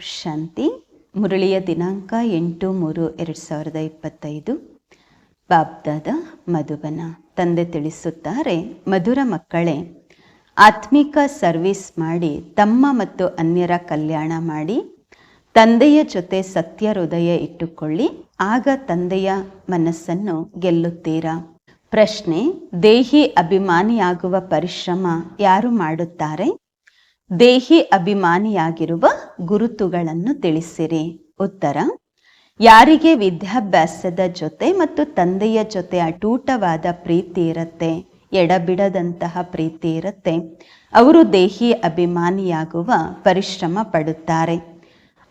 ಶಾಂತಿ. ಮುರಳಿಯ ದಿನಾಂಕ ಎಂಟು ಮೂರು ಎರಡು ಸಾವಿರದ ಇಪ್ಪತ್ತೈದು. ಬಾಬ್ದಾದ ಮಧುಬನ. ತಂದೆ ತಿಳಿಸುತ್ತಾರೆ, ಮಧುರ ಮಕ್ಕಳೇ, ಆತ್ಮಿಕ ಸರ್ವಿಸ್ ಮಾಡಿ, ತಮ್ಮ ಮತ್ತು ಅನ್ಯರ ಕಲ್ಯಾಣ ಮಾಡಿ, ತಂದೆಯ ಜೊತೆ ಸತ್ಯ ಹೃದಯ ಇಟ್ಟುಕೊಳ್ಳಿ, ಆಗ ತಂದೆಯ ಮನಸ್ಸನ್ನು ಗೆಲ್ಲುತ್ತೀರಾ? ಪ್ರಶ್ನೆ, ದೇಹಿ ಅಭಿಮಾನಿಯಾಗುವ ಪರಿಶ್ರಮ ಯಾರು ಮಾಡುತ್ತಾರೆ? ದೇಹಿ ಅಭಿಮಾನಿಯಾಗಿರುವ ಗುರುತುಗಳನ್ನು ತಿಳಿಸಿರಿ. ಉತ್ತರ, ಯಾರಿಗೆ ವಿದ್ಯಾಭ್ಯಾಸದ ಜೊತೆ ಮತ್ತು ತಂದೆಯ ಜೊತೆ ಅಟೂಟವಾದ ಪ್ರೀತಿ ಇರುತ್ತೆ, ಎಡಬಿಡದಂತಹ ಪ್ರೀತಿ ಇರುತ್ತೆ, ಅವರು ದೇಹಿ ಅಭಿಮಾನಿಯಾಗುವ ಪರಿಶ್ರಮ ಪಡುತ್ತಾರೆ.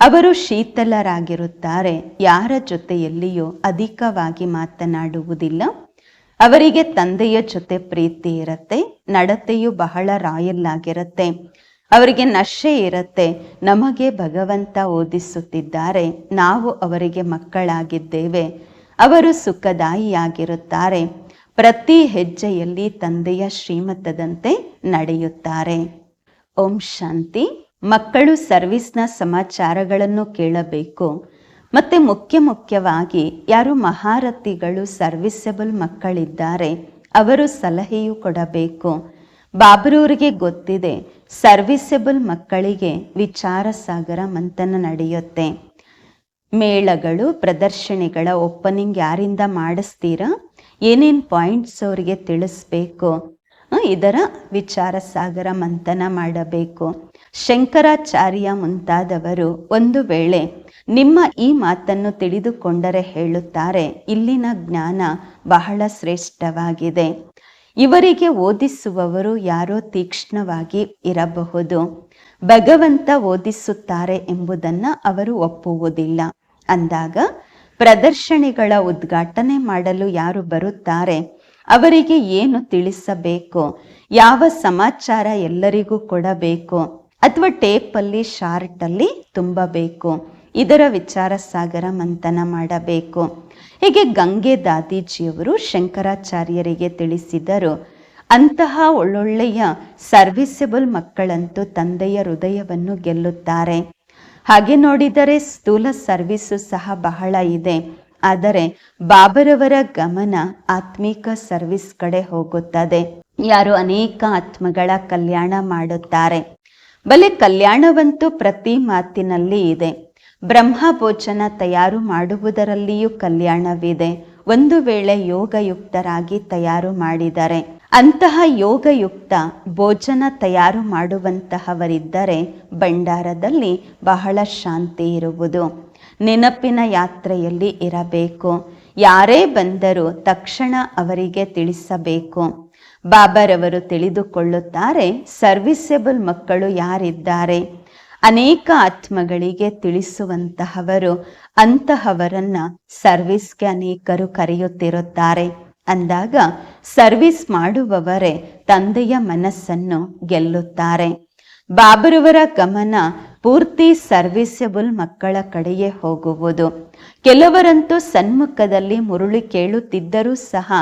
ಅವರು ಶೀತಲರಾಗಿರುತ್ತಾರೆ, ಯಾರ ಜೊತೆಯಲ್ಲಿಯೂ ಅಧಿಕವಾಗಿ ಮಾತನಾಡುವುದಿಲ್ಲ. ಅವರಿಗೆ ತಂದೆಯ ಜೊತೆ ಪ್ರೀತಿ ಇರುತ್ತೆ, ನಡತೆಯು ಬಹಳ ರಾಯಲ್ ಆಗಿರುತ್ತೆ ಅವರಿಗೆ ನಶೆ ಇರುತ್ತೆ. ನಮಗೆ ಭಗವಂತ ಓದಿಸುತ್ತಿದ್ದಾರೆ. ನಾವು ಅವರಿಗೆ ಮಕ್ಕಳಾಗಿದ್ದೇವೆ. ಅವರು ಸುಖದಾಯಿಯಾಗಿರುತ್ತಾರೆ. ಪ್ರತಿ ಹೆಜ್ಜೆಯಲ್ಲಿ ತಂದೆಯ ಶ್ರೀಮತದಂತೆ ನಡೆಯುತ್ತಾರೆ. ಓಂ ಶಾಂತಿ. ಮಕ್ಕಳು ಸರ್ವಿಸ್ನ ಸಮಾಚಾರಗಳನ್ನು ಕೇಳಬೇಕು. ಮತ್ತೆ ಮುಖ್ಯ ಮುಖ್ಯವಾಗಿ ಯಾರು ಮಹಾರಥಿಗಳು, ಸರ್ವಿಸಬಲ್ ಮಕ್ಕಳಿದ್ದಾರೆ, ಅವರು ಸಲಹೆಯೂ ಕೊಡಬೇಕು. ಬಾಬ್ರೂರಿಗೆ ಗೊತ್ತಿದೆ ಸರ್ವಿಸಬಲ್ ಮಕ್ಕಳಿಗೆ ವಿಚಾರ ಸಾಗರ ಮಂಥನ ನಡೆಯುತ್ತೆ. ಮೇಳಗಳು, ಪ್ರದರ್ಶನಿಗಳ ಓಪನಿಂಗ್ ಯಾರಿಂದ ಮಾಡಿಸ್ತೀರಾ? ಏನೇನು ಪಾಯಿಂಟ್ಸ್ ಅವರಿಗೆ ತಿಳಿಸ್ಬೇಕು? ಇದರ ವಿಚಾರ ಸಾಗರ ಮಂಥನ ಮಾಡಬೇಕು. ಶಂಕರಾಚಾರ್ಯ ಮುಂತಾದವರು ಒಂದು ವೇಳೆ ನಿಮ್ಮ ಈ ಮಾತನ್ನು ತಿಳಿದುಕೊಂಡರೆ ಹೇಳುತ್ತಾರೆ, ಇಲ್ಲಿನ ಜ್ಞಾನ ಬಹಳ ಶ್ರೇಷ್ಠವಾಗಿದೆ. ಇವರಿಗೆ ಓದಿಸುವವರು ಯಾರೋ ತೀಕ್ಷ್ಣವಾಗಿ ಇರಬಹುದು. ಭಗವಂತ ಓದಿಸುತ್ತಾರೆ ಎಂಬುದನ್ನು ಅವರು ಒಪ್ಪುವುದಿಲ್ಲ. ಅಂದಾಗ ಪ್ರದರ್ಶನಿಗಳ ಉದ್ಘಾಟನೆ ಮಾಡಲು ಯಾರು ಬರುತ್ತಾರೆ? ಅವರಿಗೆ ಏನು ತಿಳಿಸಬೇಕು? ಯಾವ ಸಮಾಚಾರ ಎಲ್ಲರಿಗೂ ಕೊಡಬೇಕು? ಅಥವಾ ಟೇಪಲ್ಲಿ, ಶಾರ್ಟಲ್ಲಿ ತುಂಬಬೇಕು? ಇದರ ವಿಚಾರ ಸಾಗರ ಮಂಥನ ಮಾಡಬೇಕು. ಹೀಗೆ ಗಂಗೆ ದಾದೀಜಿಯವರು ಶಂಕರಾಚಾರ್ಯರಿಗೆ ತಿಳಿಸಿದರು, ಅಂತಹ ಒಳ್ಳೊಳ್ಳೆಯ ಸರ್ವಿಸಬಲ್ ಮಕ್ಕಳಂತೂ ತಂದೆಯ ಹೃದಯವನ್ನು ಗೆಲ್ಲುತ್ತಾರೆ. ಹಾಗೆ ನೋಡಿದರೆ ಸ್ಥೂಲ ಸರ್ವಿಸು ಸಹ ಬಹಳ ಇದೆ, ಆದರೆ ಬಾಬರವರ ಗಮನ ಆತ್ಮಿಕ ಸರ್ವಿಸ್ ಕಡೆ ಹೋಗುತ್ತದೆ. ಯಾರು ಅನೇಕ ಆತ್ಮಗಳ ಕಲ್ಯಾಣ ಮಾಡುತ್ತಾರೆ. ಬಲೆ ಕಲ್ಯಾಣವಂತೂ ಪ್ರತಿ ಮಾತಿನಲ್ಲಿ ಇದೆ. ಬ್ರಹ್ಮ ಭೋಜನ ತಯಾರು ಮಾಡುವುದರಲ್ಲಿಯೂ ಕಲ್ಯಾಣವಿದೆ. ಒಂದು ವೇಳೆ ಯೋಗಯುಕ್ತರಾಗಿ ತಯಾರು ಮಾಡಿದರೆ, ಅಂತಹ ಯೋಗಯುಕ್ತ ಭೋಜನ ತಯಾರು ಮಾಡುವಂತಹವರಿದ್ದರೆ ಭಂಡಾರದಲ್ಲಿ ಬಹಳ ಶಾಂತಿ ಇರುವುದು. ನೆನಪಿನ ಯಾತ್ರೆಯಲ್ಲಿ ಇರಬೇಕು. ಯಾರೇ ಬಂದರೂ ತಕ್ಷಣ ಅವರಿಗೆ ತಿಳಿಸಬೇಕು. ಬಾಬರವರು ತಿಳಿದುಕೊಳ್ಳುತ್ತಾರೆ ಸರ್ವಿಸೆಬಲ್ ಮಕ್ಕಳು ಯಾರಿದ್ದಾರೆ? ಅನೇಕ ಆತ್ಮಗಳಿಗೆ ತಿಳಿಸುವಂತಹವರು ಅಂತಹವರನ್ನ ಸರ್ವಿಸ್ಗೆ ಅನೇಕರು ಕರೆಯುತ್ತಿರುತ್ತಾರೆ. ಅಂದಾಗ ಸರ್ವಿಸ್ ಮಾಡುವವರೇ ತಂದೆಯ ಮನಸ್ಸನ್ನು ಗೆಲ್ಲುತ್ತಾರೆ. ಬಾಬರವರ ಗಮನ ಪೂರ್ತಿ ಸರ್ವಿಸಬಲ್ ಮಕ್ಕಳ ಕಡೆಯೇ ಹೋಗುವುದು. ಕೆಲವರಂತೂ ಸನ್ಮುಖದಲ್ಲಿ ಮುರುಳಿ ಕೇಳುತ್ತಿದ್ದರೂ ಸಹ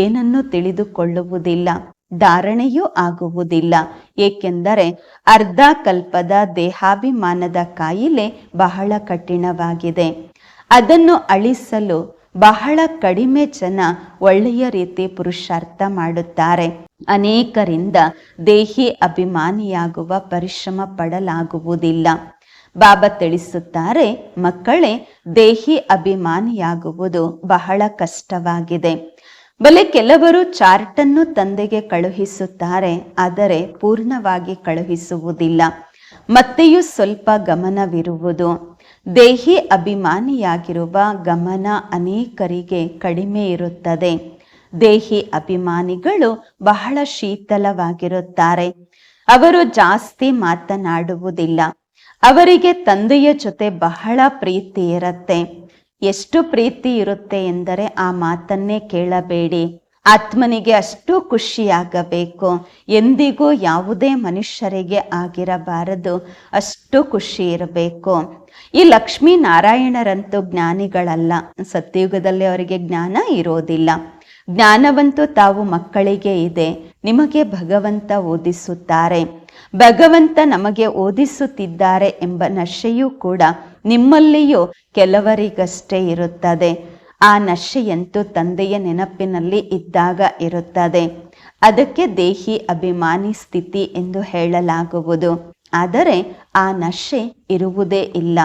ಏನನ್ನೂ ತಿಳಿದುಕೊಳ್ಳುವುದಿಲ್ಲ. ಧಾರಣೆಯೂ ಆಗುವುದಿಲ್ಲ. ಏಕೆಂದರೆ ಅರ್ಧ ಕಲ್ಪದ ದೇಹಾಭಿಮಾನದ ಕಾಯಿಲೆ ಬಹಳ ಕಠಿಣವಾಗಿದೆ. ಅದನ್ನು ಅಳಿಸಲು ಬಹಳ ಕಡಿಮೆ ಜನ ಒಳ್ಳೆಯ ರೀತಿ ಪುರುಷಾರ್ಥ ಮಾಡುತ್ತಾರೆ. ಅನೇಕರಿಂದ ದೇಹಿ ಅಭಿಮಾನಿಯಾಗುವ ಪರಿಶ್ರಮ ಪಡಲಾಗುವುದಿಲ್ಲ. ಬಾಬಾ ತಿಳಿಸುತ್ತಾರೆ, ಮಕ್ಕಳೇ, ದೇಹಿ ಅಭಿಮಾನಿಯಾಗುವುದು ಬಹಳ ಕಷ್ಟವಾಗಿದೆ. ಬಲೆ ಕೆಲವರು ಚಾರ್ಟನ್ನು ತಂದೆಗೆ ಕಳುಹಿಸುತ್ತಾರೆ, ಆದರೆ ಪೂರ್ಣವಾಗಿ ಕಳುಹಿಸುವುದಿಲ್ಲ. ಮತ್ತೆಯೂ ಸ್ವಲ್ಪ ಗಮನವಿರುವುದು. ದೇಹಿ ಅಭಿಮಾನಿಯಾಗಿರುವ ಗಮನ ಅನೇಕರಿಗೆ ಕಡಿಮೆ ಇರುತ್ತದೆ. ದೇಹಿ ಅಭಿಮಾನಿಗಳು ಬಹಳ ಶೀತಲವಾಗಿರುತ್ತಾರೆ. ಅವರು ಜಾಸ್ತಿ ಮಾತನಾಡುವುದಿಲ್ಲ. ಅವರಿಗೆ ತಂದೆಯ ಜೊತೆ ಬಹಳ ಪ್ರೀತಿ ಇರುತ್ತೆ. ಎಷ್ಟು ಪ್ರೀತಿ ಇರುತ್ತೆ ಎಂದರೆ ಆ ಮಾತನ್ನೇ ಕೇಳಬೇಡಿ. ಆತ್ಮನಿಗೆ ಅಷ್ಟು ಖುಷಿಯಾಗಬೇಕು. ಎಂದಿಗೂ ಯಾವುದೇ ಮನುಷ್ಯರಿಗೆ ಆಗಿರಬಾರದು. ಅಷ್ಟು ಖುಷಿ ಇರಬೇಕು. ಈ ಲಕ್ಷ್ಮೀ ನಾರಾಯಣರಂತೂ ಜ್ಞಾನಿಗಳಲ್ಲ. ಸತ್ಯಯುಗದಲ್ಲಿ ಅವರಿಗೆ ಜ್ಞಾನ ಇರೋದಿಲ್ಲ. ಜ್ಞಾನವಂತೂ ತಾವು ಮಕ್ಕಳಿಗೆ ಇದೆ. ನಿಮಗೆ ಭಗವಂತ ಓದಿಸುತ್ತಾರೆ. ಭಗವಂತ ನಮಗೆ ಓದಿಸುತ್ತಿದ್ದಾರೆ ಎಂಬ ನಶೆಯೂ ಕೂಡ ನಿಮ್ಮಲ್ಲಿಯೂ ಕೆಲವರಿಗಷ್ಟೇ ಇರುತ್ತದೆ. ಆ ನಶೆಯಂತೂ ತಂದೆಯ ನೆನಪಿನಲ್ಲಿ ಇದ್ದಾಗ ಇರುತ್ತದೆ. ಅದಕ್ಕೆ ದೇಹಿ ಅಭಿಮಾನಿ ಸ್ಥಿತಿ ಎಂದು ಹೇಳಲಾಗುವುದು. ಆದರೆ ಆ ನಶೆ ಇರುವುದೇ ಇಲ್ಲ.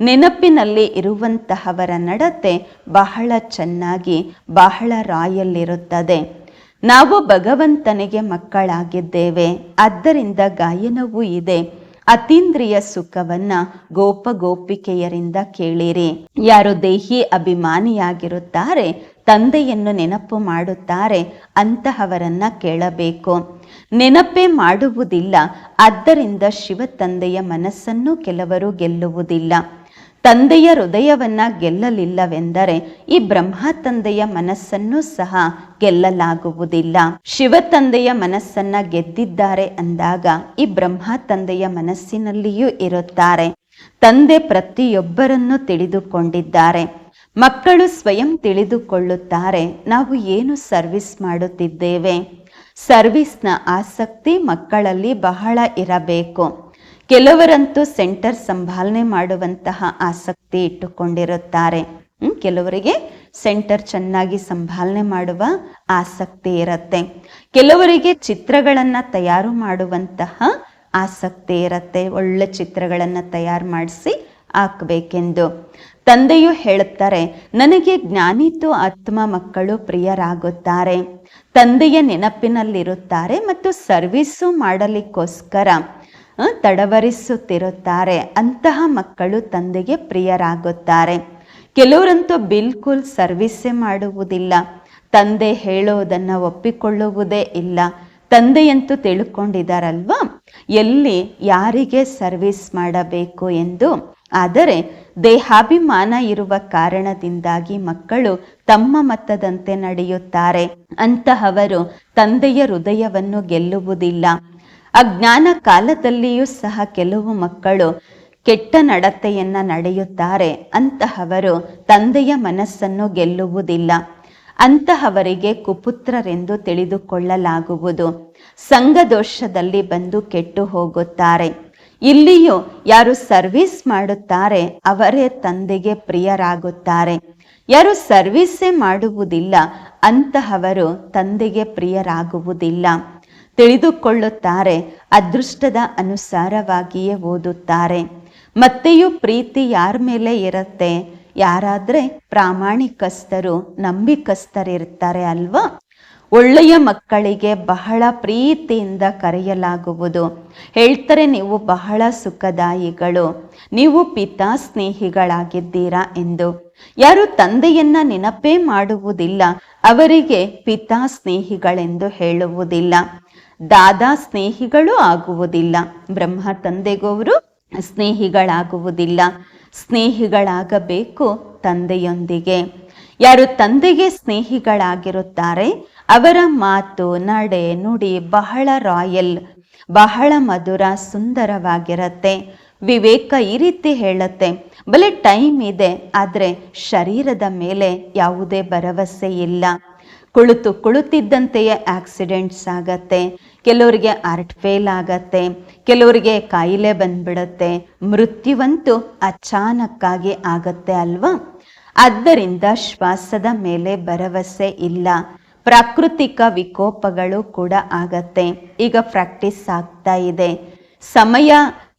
ನೆನಪಿನಲ್ಲಿ ಇರುವಂತಹವರ ನಡತೆ ಬಹಳ ಚೆನ್ನಾಗಿ, ಬಹಳ ರಾಯಲ್ಲಿರುತ್ತದೆ. ನಾವು ಭಗವಂತನಿಗೆ ಮಕ್ಕಳಾಗಿದ್ದೇವೆ. ಆದ್ದರಿಂದ ಗಾಯನವೂ ಇದೆ. ಅತೀಂದ್ರಿಯ ಸುಖವನ್ನ ಗೋಪ ಗೋಪಿಕೆಯರಿಂದ ಕೇಳಿರಿ. ಯಾರು ದೇಹಿ ಅಭಿಮಾನಿಯಾಗಿರುತ್ತಾರೆ, ತಂದೆಯನ್ನು ನೆನಪು ಮಾಡುತ್ತಾರೆ, ಅಂತಹವರನ್ನ ಕೇಳಬೇಕು. ನೆನಪೇ ಮಾಡುವುದಿಲ್ಲ, ಆದ್ದರಿಂದ ಶಿವ ತಂದೆಯ ಮನಸ್ಸನ್ನು ಕೆಲವರು ಗೆಲ್ಲುವುದಿಲ್ಲ. ತಂದೆಯ ಹೃದಯವನ್ನ ಗೆಲ್ಲಲಿಲ್ಲವೆಂದರೆ ಈ ಬ್ರಹ್ಮ ತಂದೆಯ ಮನಸ್ಸನ್ನು ಸಹ ಗೆಲ್ಲಲಾಗುವುದಿಲ್ಲ. ಶಿವ ತಂದೆಯ ಮನಸ್ಸನ್ನ ಗೆದ್ದಿದ್ದಾರೆ ಅಂದಾಗ ಈ ಬ್ರಹ್ಮ ತಂದೆಯ ಮನಸ್ಸಿನಲ್ಲಿಯೂ ಇರುತ್ತಾರೆ. ತಂದೆ ಪ್ರತಿಯೊಬ್ಬರನ್ನು ತಿಳಿದುಕೊಂಡಿದ್ದಾರೆ. ಮಕ್ಕಳು ಸ್ವಯಂ ತಿಳಿದುಕೊಳ್ಳುತ್ತಾರೆ, ನಾವು ಏನು ಸರ್ವಿಸ್ ಮಾಡುತ್ತಿದ್ದೇವೆ? ಸರ್ವಿಸ್ನ ಆಸಕ್ತಿ ಮಕ್ಕಳಲ್ಲಿ ಬಹಳ ಇರಬೇಕು. ಕೆಲವರಂತೂ ಸೆಂಟರ್ ಸಂಭಾಲನೆ ಮಾಡುವಂತಹ ಆಸಕ್ತಿ ಇಟ್ಟುಕೊಂಡಿರುತ್ತಾರೆ. ಕೆಲವರಿಗೆ ಸೆಂಟರ್ ಚೆನ್ನಾಗಿ ಸಂಭಾಲನೆ ಮಾಡುವ ಆಸಕ್ತಿ ಇರುತ್ತೆ. ಕೆಲವರಿಗೆ ಚಿತ್ರಗಳನ್ನು ತಯಾರು ಮಾಡುವಂತಹ ಆಸಕ್ತಿ ಇರುತ್ತೆ. ಒಳ್ಳೆ ಚಿತ್ರಗಳನ್ನು ತಯಾರು ಮಾಡಿಸಿ ಹಾಕಬೇಕೆಂದು. ತಂದೆಯು ಹೇಳುತ್ತಾರೆ, ನನಗೆ ಜ್ಞಾನಿತು ಆತ್ಮ ಮಕ್ಕಳು ಪ್ರಿಯರಾಗುತ್ತಾರೆ. ತಂದೆಯ ನೆನಪಿನಲ್ಲಿರುತ್ತಾರೆ ಮತ್ತು ಸರ್ವಿಸು ಮಾಡಲಿಕ್ಕೋಸ್ಕರ ತಡವರಿಸುತ್ತಿರುತ್ತಾರೆ. ಅಂತಹ ಮಕ್ಕಳು ತಂದೆಗೆ ಪ್ರಿಯರಾಗುತ್ತಾರೆ. ಕೆಲವರಂತೂ ಬಿಲ್ಕುಲ್ ಸರ್ವಿಸ್ಸೇ ಮಾಡುವುದಿಲ್ಲ. ತಂದೆ ಹೇಳೋದನ್ನು ಒಪ್ಪಿಕೊಳ್ಳುವುದೇ ಇಲ್ಲ. ತಂದೆಯಂತೂ ತಿಳ್ಕೊಂಡಿದ್ದಾರಲ್ವಾ? ಎಲ್ಲಿ, ಯಾರಿಗೆ ಸರ್ವಿಸ್ ಮಾಡಬೇಕು ಎಂದು? ಆದರೆ, ದೇಹಾಭಿಮಾನ ಇರುವ ಕಾರಣದಿಂದಾಗಿ ಮಕ್ಕಳು ತಮ್ಮ ಮತದಂತೆ ನಡೆಯುತ್ತಾರೆ. ಅಂತಹವರು ತಂದೆಯ ಹೃದಯವನ್ನು ಗೆಲ್ಲುವುದಿಲ್ಲ. ಅಜ್ಞಾನ ಕಾಲದಲ್ಲಿಯೂ ಸಹ ಕೆಲವು ಮಕ್ಕಳು ಕೆಟ್ಟ ನಡತೆಯನ್ನ ನಡೆಯುತ್ತಾರೆ. ಅಂತಹವರು ತಂದೆಯ ಮನಸ್ಸನ್ನು ಗೆಲ್ಲುವುದಿಲ್ಲ. ಅಂತಹವರಿಗೆ ಕುಪುತ್ರರೆಂದು ತಿಳಿದುಕೊಳ್ಳಲಾಗುವುದು. ಸಂಘದೋಷದಲ್ಲಿ ಬಂದು ಕೆಟ್ಟು ಹೋಗುತ್ತಾರೆ. ಇಲ್ಲಿಯೂ ಯಾರು ಸರ್ವಿಸ್ ಮಾಡುತ್ತಾರೆ, ಅವರೇ ತಂದೆಗೆ ಪ್ರಿಯರಾಗುತ್ತಾರೆ. ಯಾರು ಸರ್ವಿಸೇ ಮಾಡುವುದಿಲ್ಲ, ಅಂತಹವರು ತಂದೆಗೆ ಪ್ರಿಯರಾಗುವುದಿಲ್ಲ. ತಿಳಿದುಕೊಳ್ಳುತ್ತಾರೆ, ಅದೃಷ್ಟದ ಅನುಸಾರವಾಗಿಯೇ ಓದುತ್ತಾರೆ. ಮತ್ತೆಯೂ ಪ್ರೀತಿ ಯಾರ ಮೇಲೆ ಇರುತ್ತೆ? ಯಾರಾದರೆ ಪ್ರಾಮಾಣಿಕಸ್ಥರು, ನಂಬಿಕಸ್ಥರಿರ್ತಾರೆ ಅಲ್ವಾ? ಒಳ್ಳೆಯ ಮಕ್ಕಳಿಗೆ ಬಹಳ ಪ್ರೀತಿಯಿಂದ ಕರೆಯಲಾಗುವುದು. ಹೇಳ್ತಾರೆ, ನೀವು ಬಹಳ ಸುಖದಾಯಿಗಳು. ನೀವು ಪಿತಾ ಸ್ನೇಹಿಗಳಾಗಿದ್ದೀರಾ ಎಂದು. ಯಾರು ತಂದೆಯನ್ನ ನೆನಪೇ ಮಾಡುವುದಿಲ್ಲ, ಅವರಿಗೆ ಪಿತಾ ಸ್ನೇಹಿಗಳೆಂದು ಹೇಳುವುದಿಲ್ಲ, ದಾದಾ ಸ್ನೇಹಿಗಳು ಆಗುವುದಿಲ್ಲ, ಬ್ರಹ್ಮ ತಂದೆಗೋರು ಸ್ನೇಹಿಗಳಾಗುವುದಿಲ್ಲ, ಸ್ನೇಹಿಗಳಾಗಬೇಕು ತಂದೆಯೊಂದಿಗೆ. ಯಾರು ತಂದೆಗೆ ಸ್ನೇಹಿಗಳಾಗಿರುತ್ತಾರೆ, ಅವರ ಮಾತು ನಡೆ ನುಡಿ ಬಹಳ ರಾಯಲ್, ಬಹಳ ಮಧುರ ಸುಂದರವಾಗಿರತ್ತೆ. ವಿವೇಕ ಈ ರೀತಿ ಹೇಳುತ್ತೆ, ಬಲೆ ಟೈಮ್ ಇದೆ, ಆದರೆ ಶರೀರದ ಮೇಲೆ ಯಾವುದೇ ಭರವಸೆ ಇಲ್ಲ. ಕುಳಿತು ಕುಳಿತಿದ್ದಂತೆಯೇ ಆಕ್ಸಿಡೆಂಟ್ಸ್ ಆಗತ್ತೆ, ಕೆಲವರಿಗೆ ಆರ್ಟ್ ಫೇಲ್ ಆಗತ್ತೆ, ಕೆಲವರಿಗೆ ಕಾಯಿಲೆ ಬಂದ್ಬಿಡತ್ತೆ, ಮೃತ್ಯುವಂತೂ ಅಚಾನಕ್ಕಾಗಿ ಆಗತ್ತೆ ಅಲ್ವಾ? ಆದ್ದರಿಂದ ಶ್ವಾಸದ ಮೇಲೆ ಭರವಸೆ ಇಲ್ಲ. ಪ್ರಾಕೃತಿಕ ವಿಕೋಪಗಳು ಕೂಡ ಆಗತ್ತೆ. ಈಗ ಪ್ರಾಕ್ಟೀಸ್ ಆಗ್ತಾ ಇದೆ. ಸಮಯ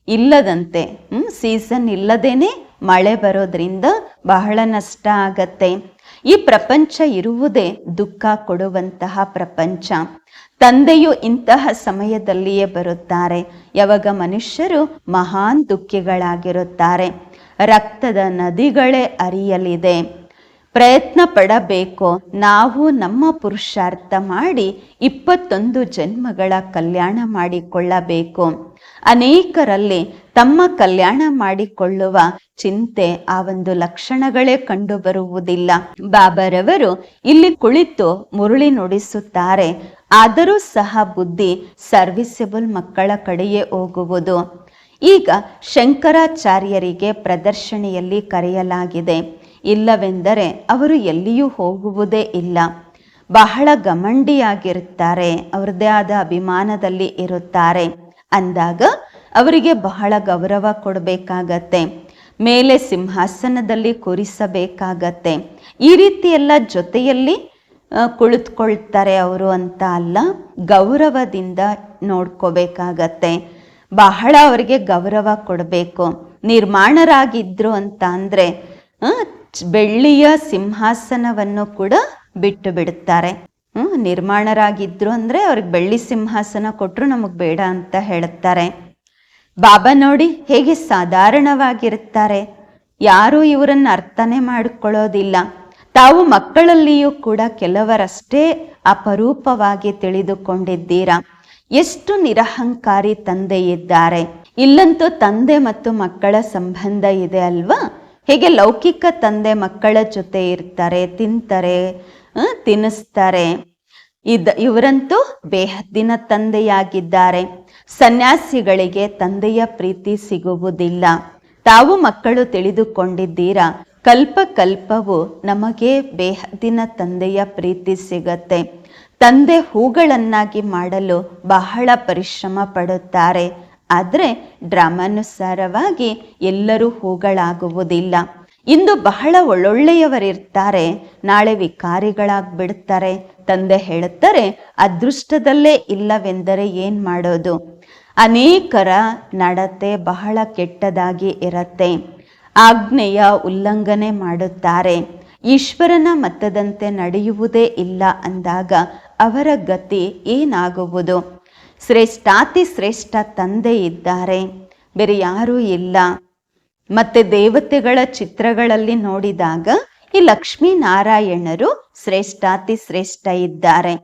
ಇಲ್ಲದಂತೆ ಸೀಸನ್ ಇಲ್ಲದೇನೆ ಮಳೆ ಬರೋದ್ರಿಂದ ಬಹಳ ನಷ್ಟ ಆಗತ್ತೆ. ಈ ಪ್ರಪಂಚ ಇರುವುದೇ ದುಃಖ ಕೊಡುವಂತಹ ಪ್ರಪಂಚ. ತಂದೆಯು ಇಂತಹ ಸಮಯದಲ್ಲಿಯೇ ಬರುತ್ತಾರೆ. ಯಾವಾಗ ಮನುಷ್ಯರು ಮಹಾನ್ ದುಃಖಿಗಳಾಗಿರುತ್ತಾರೆ. ರಕ್ತದ ನದಿಗಳೇ ಅರಿಯಲಿದೆ. ಪ್ರಯತ್ನ ಪಡಬೇಕು. ನಾವು ನಮ್ಮ ಪುರುಷಾರ್ಥ ಮಾಡಿ ಇಪ್ಪತ್ತೊಂದು ಜನ್ಮಗಳ ಕಲ್ಯಾಣ ಮಾಡಿಕೊಳ್ಳಬೇಕು. ಅನೇಕರಲ್ಲಿ ತಮ್ಮ ಕಲ್ಯಾಣ ಮಾಡಿಕೊಳ್ಳುವ ಚಿಂತೆ ಆ ಒಂದು ಲಕ್ಷಣಗಳೇ ಕಂಡುಬರುವುದಿಲ್ಲ. ಬಾಬರವರು ಇಲ್ಲಿ ಕುಳಿತು ಮುರುಳಿ ನುಡಿಸುತ್ತಾರೆ. ಆದರೂ ಸಹ ಬುದ್ಧಿ ಸರ್ವಿಸಬಲ್ ಮಕ್ಕಳ ಕಡೆಯೇ ಹೋಗುವುದು. ಈಗ ಶಂಕರಾಚಾರ್ಯರಿಗೆ ಪ್ರದರ್ಶನೆಯಲ್ಲಿ ಕರೆಯಲಾಗಿದೆ. ಇಲ್ಲವೆಂದರೆ ಅವರು ಎಲ್ಲಿಯೂ ಹೋಗುವುದೇ ಇಲ್ಲ. ಬಹಳ ಗಮಂಡಿಯಾಗಿರುತ್ತಾರೆ ಅವರದೇ ಆದ ಅಭಿಮಾನದಲ್ಲಿ ಇರುತ್ತಾರೆ. ಅಂದಾಗ ಅವರಿಗೆ ಬಹಳ ಗೌರವ ಕೊಡಬೇಕಾಗತ್ತೆ. ಮೇಲೆ ಸಿಂಹಾಸನದಲ್ಲಿ ಕೂರಿಸಬೇಕಾಗತ್ತೆ. ಈ ರೀತಿ ಎಲ್ಲ ಜೊತೆಯಲ್ಲಿ ಕುಳಿತುಕೊಳ್ತಾರೆ ಅವರು ಅಂತ ಅಲ್ಲ, ಗೌರವದಿಂದ ನೋಡ್ಕೋಬೇಕಾಗತ್ತೆ. ಬಹಳ ಅವರಿಗೆ ಗೌರವ ಕೊಡಬೇಕು. ನಿರ್ಮಾಣರಾಗಿದ್ರು ಅಂತ ಅಂದರೆ ಬೆಳ್ಳಿಯ ಸಿಂಹಾಸನವನ್ನು ಕೂಡ ಬಿಟ್ಟು ಬಿಡುತ್ತಾರೆ ನಿರ್ಮಾಣರಾಗಿದ್ರು ಅಂದರೆ ಅವ್ರಿಗೆ ಬೆಳ್ಳಿ ಸಿಂಹಾಸನ ಕೊಟ್ಟರು ನಮಗೆ ಬೇಡ ಅಂತ ಹೇಳುತ್ತಾರೆ. ಬಾಬಾ ನೋಡಿ ಹೇಗೆ ಸಾಧಾರಣವಾಗಿರುತ್ತಾರೆ. ಯಾರೂ ಇವರನ್ನು ಅರ್ಥನೇ ಮಾಡಿಕೊಳ್ಳೋದಿಲ್ಲ. ತಾವು ಮಕ್ಕಳಲ್ಲಿಯೂ ಕೂಡ ಕೆಲವರಷ್ಟೇ ಅಪರೂಪವಾಗಿ ತಿಳಿದುಕೊಂಡಿದ್ದೀರಾ. ಎಷ್ಟು ನಿರಹಂಕಾರಿ ತಂದೆ ಇದ್ದಾರೆ. ಇಲ್ಲಂತೂ ತಂದೆ ಮತ್ತು ಮಕ್ಕಳ ಸಂಬಂಧ ಇದೆ ಅಲ್ವಾ? ಹೇಗೆ ಲೌಕಿಕ ತಂದೆ ಮಕ್ಕಳ ಜೊತೆ ಇರ್ತಾರೆ, ತಿಂತಾರೆ ತಿನ್ನಿಸ್ತಾರೆ. ಇದ, ಇವರಂತೂ ಬೇಹದ್ದಿನ ತಂದೆಯಾಗಿದ್ದಾರೆ. ಸನ್ಯಾಸಿಗಳಿಗೆ ತಂದೆಯ ಪ್ರೀತಿ ಸಿಗುವುದಿಲ್ಲ. ತಾವು ಮಕ್ಕಳು ತಿಳಿದುಕೊಂಡಿದ್ದೀರಾ? ಕಲ್ಪ ಕಲ್ಪವು ನಮಗೆ ಬೇಹದ್ದಿನ ತಂದೆಯ ಪ್ರೀತಿ ಸಿಗತ್ತೆ. ತಂದೆ ಹೂಗಳನ್ನಾಗಿ ಮಾಡಲು ಬಹಳ ಪರಿಶ್ರಮ ಪಡುತ್ತಾರೆ. ಆದರೆ ಡ್ರಾಮಾನುಸಾರವಾಗಿ ಎಲ್ಲರೂ ಹೂಗಳಾಗುವುದಿಲ್ಲ. ಇಂದು ಬಹಳ ಒಳ್ಳೊಳ್ಳೆಯವರಿರ್ತಾರೆ. ನಾಳೆ ವಿಕಾರಿಗಳಾಗ್ಬಿಡ್ತಾರೆ. ತಂದೆ ಹೇಳುತ್ತಾರೆ, ಅದೃಷ್ಟದಲ್ಲೇ ಇಲ್ಲವೆಂದರೆ ಏನ್ ಮಾಡೋದು? ಅನೇಕರ ನಡತೆ ಬಹಳ ಕೆಟ್ಟದಾಗಿ ಇರತ್ತೆ. ಆಜ್ಞೆಯ ಉಲ್ಲಂಘನೆ ಮಾಡುತ್ತಾರೆ. ಈಶ್ವರನ ಮತದಂತೆ ನಡೆಯುವುದೇ ಇಲ್ಲ ಅಂದಾಗ ಅವರ ಗತಿ ಏನಾಗುವುದು? ಶ್ರೇಷ್ಠಾತಿ ಶ್ರೇಷ್ಠ ತಂದೆ ಇದ್ದಾರೆ. ಬೇರೆ ಯಾರೂ ಇಲ್ಲ. ಮತ್ತೆ ದೇವತೆಗಳ ಚಿತ್ರಗಳಲ್ಲಿ ನೋಡಿದಾಗ ಈ ಲಕ್ಷ್ಮೀನಾರಾಯಣರು ಶ್ರೇಷ್ಠಾತಿ ಶ್ರೇಷ್ಠ ಇದ್ದಾರೆ.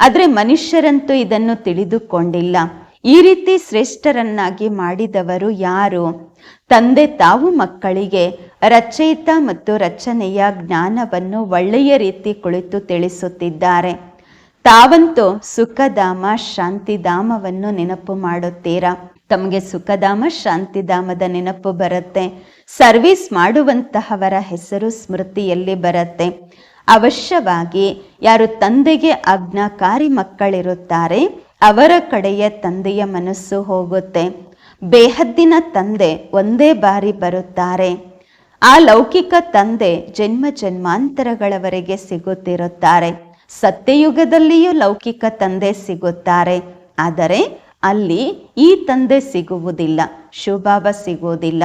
ಆದರೆ ಮನುಷ್ಯರಂತೂ ಇದನ್ನು ತಿಳಿದುಕೊಂಡಿಲ್ಲ. ಈ ರೀತಿ ಶ್ರೇಷ್ಠರನ್ನಾಗಿ ಮಾಡಿದವರು ಯಾರು? ತಂದೆ ತಾವು ಮಕ್ಕಳಿಗೆ ರಚಯಿತ ಮತ್ತು ರಚನೆಯ ಜ್ಞಾನವನ್ನು ಒಳ್ಳೆಯ ರೀತಿ ಕುಳಿತು ತಿಳಿಸುತ್ತಿದ್ದಾರೆ. ತಾವಂತೂ ಸುಖಧಾಮ, ಶಾಂತಿಧಾಮವನ್ನು ನೆನಪು ಮಾಡುತ್ತೀರಾ? ತಮಗೆ ಸುಖಧಾಮ, ಶಾಂತಿಧಾಮದ ನೆನಪು ಬರುತ್ತೆ. ಸರ್ವಿಸ್ ಮಾಡುವಂತಹವರ ಹೆಸರು ಸ್ಮೃತಿಯಲ್ಲಿ ಬರುತ್ತೆ. ಅವಶ್ಯವಾಗಿ ಯಾರು ತಂದೆಗೆ ಆಜ್ಞಾಕಾರಿ ಮಕ್ಕಳಿರುತ್ತಾರೆ, ಅವರ ಕಡೆಯ ತಂದೆಯ ಮನಸ್ಸು ಹೋಗುತ್ತೆ. ಬೇಹದ್ದಿನ ತಂದೆ ಒಂದೇ ಬಾರಿ ಬರುತ್ತಾರೆ. ಆ ಲೌಕಿಕ ತಂದೆ ಜನ್ಮ ಜನ್ಮಾಂತರಗಳವರೆಗೆ ಸಿಗುತ್ತಿರುತ್ತಾರೆ. ಸತ್ಯಯುಗದಲ್ಲಿಯೂ ಲೌಕಿಕ ತಂದೆ ಸಿಗುತ್ತಾರೆ. ಆದರೆ ಅಲ್ಲಿ ಈ ತಂದೆ ಸಿಗುವುದಿಲ್ಲ ಶುಭಾವ ಸಿಗುವುದಿಲ್ಲ.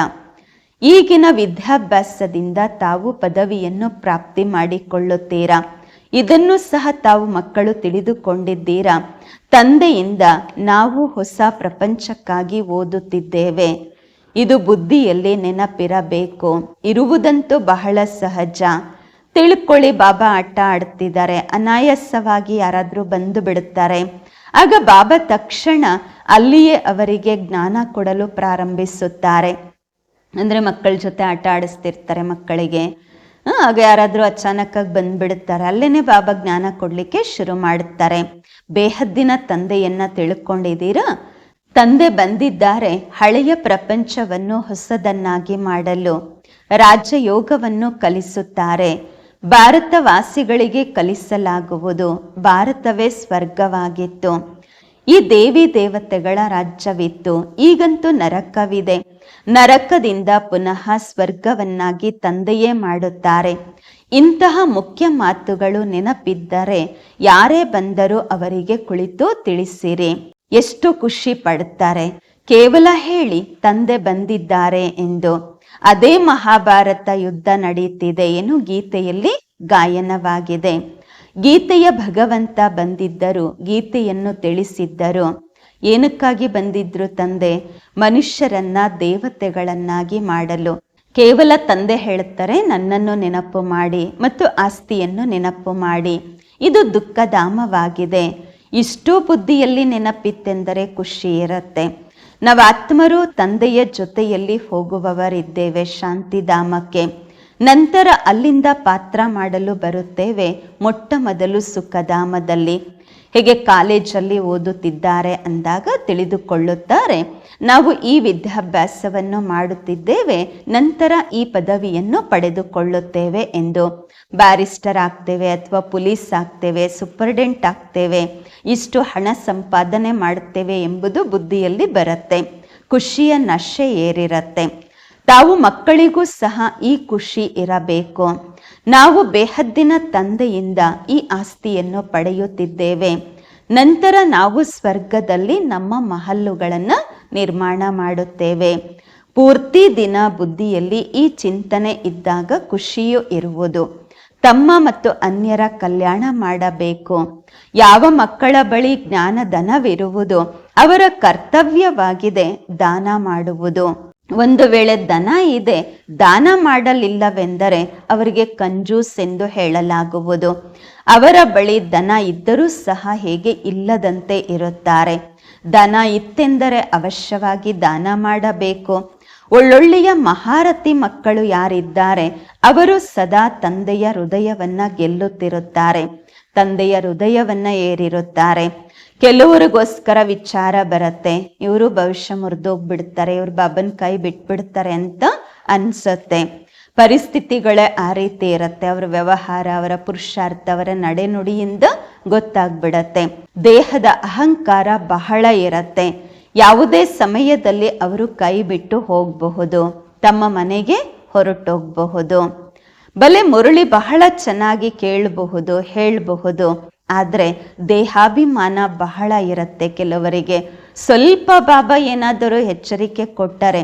ಈಗಿನ ವಿದ್ಯಾಭ್ಯಾಸದಿಂದ ತಾವು ಪದವಿಯನ್ನು ಪ್ರಾಪ್ತಿ ಮಾಡಿಕೊಳ್ಳುತ್ತೀರಾ? ಇದನ್ನು ಸಹ ತಾವು ಮಕ್ಕಳು ತಿಳಿದುಕೊಂಡಿದ್ದೀರಾ? ತಂದೆಯಿಂದ ನಾವು ಹೊಸ ಪ್ರಪಂಚಕ್ಕಾಗಿ ಓದುತ್ತಿದ್ದೇವೆ. ಇದು ಬುದ್ಧಿಯಲ್ಲಿ ನೆನಪಿರಬೇಕು. ಇರುವುದಂತೂ ಬಹಳ ಸಹಜ. ತಿಳ್ಕೊಳ್ಳಿ, ಬಾಬಾ ಆಟ ಆಡ್ತಿದ್ದಾರೆ. ಅನಾಯಾಸವಾಗಿ ಯಾರಾದರೂ ಬಂದು ಬಿಡುತ್ತಾರೆ. ಆಗ ಬಾಬಾ ತಕ್ಷಣ ಅಲ್ಲಿಯೇ ಅವರಿಗೆ ಜ್ಞಾನ ಕೊಡಲು ಪ್ರಾರಂಭಿಸುತ್ತಾರೆ. ಅಂದರೆ ಮಕ್ಕಳ ಜೊತೆ ಆಟ ಆಡಿಸ್ತಿರ್ತಾರೆ ಮಕ್ಕಳಿಗೆ. ಆಗ ಯಾರಾದರೂ ಅಚಾನಕ್ಕಾಗಿ ಬಂದ್ಬಿಡುತ್ತಾರೆ ಅಲ್ಲೇನೆ ಬಾಬಾ ಜ್ಞಾನ ಕೊಡಲಿಕ್ಕೆ ಶುರು ಮಾಡುತ್ತಾರೆ ಬೇಹದ್ದಿನ ತಂದೆಯನ್ನ ತಿಳ್ಕೊಂಡಿದ್ದೀರಾ? ತಂದೆ ಬಂದಿದ್ದಾರೆ, ಹಳೆಯ ಪ್ರಪಂಚವನ್ನು ಹೊಸದನ್ನಾಗಿ ಮಾಡಲು. ರಾಜ್ಯ ಯೋಗವನ್ನು ಕಲಿಸುತ್ತಾರೆ. ಭಾರತವಾಸಿಗಳಿಗೆ ಕಲಿಸಲಾಗುವುದು. ಭಾರತವೇ ಸ್ವರ್ಗವಾಗಿತ್ತು. ಈ ದೇವಿ ದೇವತೆಗಳ ರಾಜ್ಯವಿತ್ತು. ಈಗಂತೂ ನರಕವಿದೆ. ನರಕದಿಂದ ಪುನಃ ಸ್ವರ್ಗವನ್ನಾಗಿ ತಂದೆಯೇ ಮಾಡುತ್ತಾರೆ. ಇಂತಹ ಮುಖ್ಯ ಮಾತುಗಳು ನೆನಪಿದ್ದರೆ ಯಾರೇ ಬಂದರೂ ಅವರಿಗೆ ಕುಳಿತು ತಿಳಿಸಿರಿ. ಎಷ್ಟು ಖುಷಿ ಪಡುತ್ತಾರೆ. ಕೇವಲ ಹೇಳಿ ತಂದೆ ಬಂದಿದ್ದಾರೆ ಎಂದು. ಅದೇ ಮಹಾಭಾರತ ಯುದ್ಧ ನಡೆಯುತ್ತಿದೆ ಏನು ಗೀತೆಯಲ್ಲಿ ಗಾಯನವಾಗಿದೆ. ಗೀತೆಯ ಭಗವಂತ ಬಂದಿದ್ದರು, ಗೀತೆಯನ್ನು ತಿಳಿಸಿದ್ದರು. ಏನಕ್ಕಾಗಿ ಬಂದಿದ್ರು ತಂದೆ? ಮನುಷ್ಯರನ್ನ ದೇವತೆಗಳನ್ನಾಗಿ ಮಾಡಲು. ಕೇವಲ ತಂದೆ ಹೇಳುತ್ತಾರೆ ನನ್ನನ್ನು ನೆನಪು ಮಾಡಿ ಮತ್ತು ಆಸ್ತಿಯನ್ನು ನೆನಪು ಮಾಡಿ. ಇದು ದುಃಖಧಾಮವಾಗಿದೆ. ಇಷ್ಟು ಬುದ್ಧಿಯಲ್ಲಿ ನೆನಪಿತ್ತೆಂದರೆ ಖುಷಿ ಇರುತ್ತೆ. ನಾವು ಆತ್ಮರು ತಂದೆಯ ಜೊತೆಯಲ್ಲಿ ಹೋಗುವವರಿದ್ದೇವೆ ಶಾಂತಿಧಾಮಕ್ಕೆ ನಂತರ ಅಲ್ಲಿಂದ ಪಾತ್ರ ಮಾಡಲು ಬರುತ್ತೇವೆ ಮೊಟ್ಟ ಮೊದಲು ಸುಖಧಾಮದಲ್ಲಿ. ಹೇಗೆ ಕಾಲೇಜಲ್ಲಿ ಓದುತ್ತಿದ್ದಾರೆ ಅಂದಾಗ ತಿಳಿದುಕೊಳ್ಳುತ್ತಾರೆ. ನಾವು ಈ ವಿದ್ಯಾಭ್ಯಾಸವನ್ನು ಮಾಡುತ್ತಿದ್ದೇವೆ, ನಂತರ ಈ ಪದವಿಯನ್ನು ಪಡೆದುಕೊಳ್ಳುತ್ತೇವೆ ಎಂದು. ಬ್ಯಾರಿಸ್ಟರ್ ಆಗ್ತೇವೆ ಅಥವಾ ಪೊಲೀಸ್ ಆಗ್ತೇವೆ ಸೂಪರ್ಡೆಂಟ್ ಆಗ್ತೇವೆ ಇಷ್ಟು ಹಣ ಸಂಪಾದನೆ ಮಾಡುತ್ತೇವೆ ಎಂಬುದು ಬುದ್ಧಿಯಲ್ಲಿ ಬರುತ್ತೆ. ಖುಷಿಯ ನಶೆ ಏರಿರತ್ತೆ. ತಾವು ಮಕ್ಕಳಿಗೂ ಸಹ ಈ ಖುಷಿ ಇರಬೇಕು. ನಾವು ಬೇಹದ್ದಿನ ತಂದೆಯಿಂದ ಈ ಆಸ್ತಿಯನ್ನು ಪಡೆಯುತ್ತಿದ್ದೇವೆ. ನಂತರ ನಾವು ಸ್ವರ್ಗದಲ್ಲಿ ನಮ್ಮ ಮಹಲ್ಲುಗಳನ್ನು ನಿರ್ಮಾಣ ಮಾಡುತ್ತೇವೆ. ಪೂರ್ತಿ ದಿನ ಬುದ್ಧಿಯಲ್ಲಿ ಈ ಚಿಂತನೆ ಇದ್ದಾಗ ಖುಷಿಯೂ ಇರುವುದು. ತಮ್ಮ ಮತ್ತು ಅನ್ಯರ ಕಲ್ಯಾಣ ಮಾಡಬೇಕು. ಯಾವ ಮಕ್ಕಳ ಬಳಿ ಜ್ಞಾನಧನವಿರುವುದು ಅವರ ಕರ್ತವ್ಯವಾಗಿದೆ ದಾನ ಮಾಡುವುದು. ಒಂದು ವೇಳೆ ದನ ಇದೆ, ದಾನ ಮಾಡಲಿಲ್ಲವೆಂದರೆ ಅವರಿಗೆ ಕಂಜೂಸ್ ಎಂದು ಹೇಳಲಾಗುವುದು. ಅವರ ಬಳಿ ದನ ಇದ್ದರೂ ಸಹ ಹೇಗೆ ಇಲ್ಲದಂತೆ ಇರುತ್ತಾರೆ. ದನ ಇತ್ತೆಂದರೆ ಅವಶ್ಯವಾಗಿ ದಾನ ಮಾಡಬೇಕು. ಒಳ್ಳೊಳ್ಳೆಯ ಮಹಾರಥಿ ಮಕ್ಕಳು ಯಾರಿದ್ದಾರೆ, ಅವರು ಸದಾ ತಂದೆಯ ಹೃದಯವನ್ನ ಗೆಲ್ಲುತ್ತಿರುತ್ತಾರೆ, ತಂದೆಯ ಹೃದಯವನ್ನ ಏರಿರುತ್ತಾರೆ. ಕೆಲವರಿಗೋಸ್ಕರ ವಿಚಾರ ಬರುತ್ತೆ, ಇವರು ಭವಿಷ್ಯ ಮುರಿದೋಗ್ಬಿಡ್ತಾರೆ, ಇವ್ರ ಬಾಬನ್ ಕೈ ಬಿಟ್ಬಿಡ್ತಾರೆ ಅಂತ ಅನ್ಸುತ್ತೆ. ಪರಿಸ್ಥಿತಿಗಳೇ ಆ ರೀತಿ ಇರುತ್ತೆ, ಅವರ ವ್ಯವಹಾರ, ಅವರ ಪುರುಷಾರ್ಥ, ಅವರ ನಡೆನುಡಿಯಿಂದ ಗೊತ್ತಾಗ್ಬಿಡತ್ತೆ. ದೇಹದ ಅಹಂಕಾರ ಬಹಳ ಇರತ್ತೆ. ಯಾವುದೇ ಸಮಯದಲ್ಲಿ ಅವರು ಕೈ ಬಿಟ್ಟು ಹೋಗಬಹುದು, ತಮ್ಮ ಮನೆಗೆ ಹೊರಟೋಗಬಹುದು. ಬಲೆ ಮುರಳಿ ಬಹಳ ಚೆನ್ನಾಗಿ ಕೇಳಬಹುದು, ಹೇಳಬಹುದು. ಆದರೆ ದೇಹಾಭಿಮಾನ ಬಹಳ ಇರುತ್ತೆ ಕೆಲವರಿಗೆ. ಸ್ವಲ್ಪ ಬಾಬಾ ಏನಾದರೂ ಎಚ್ಚರಿಕೆ ಕೊಟ್ಟರೆ,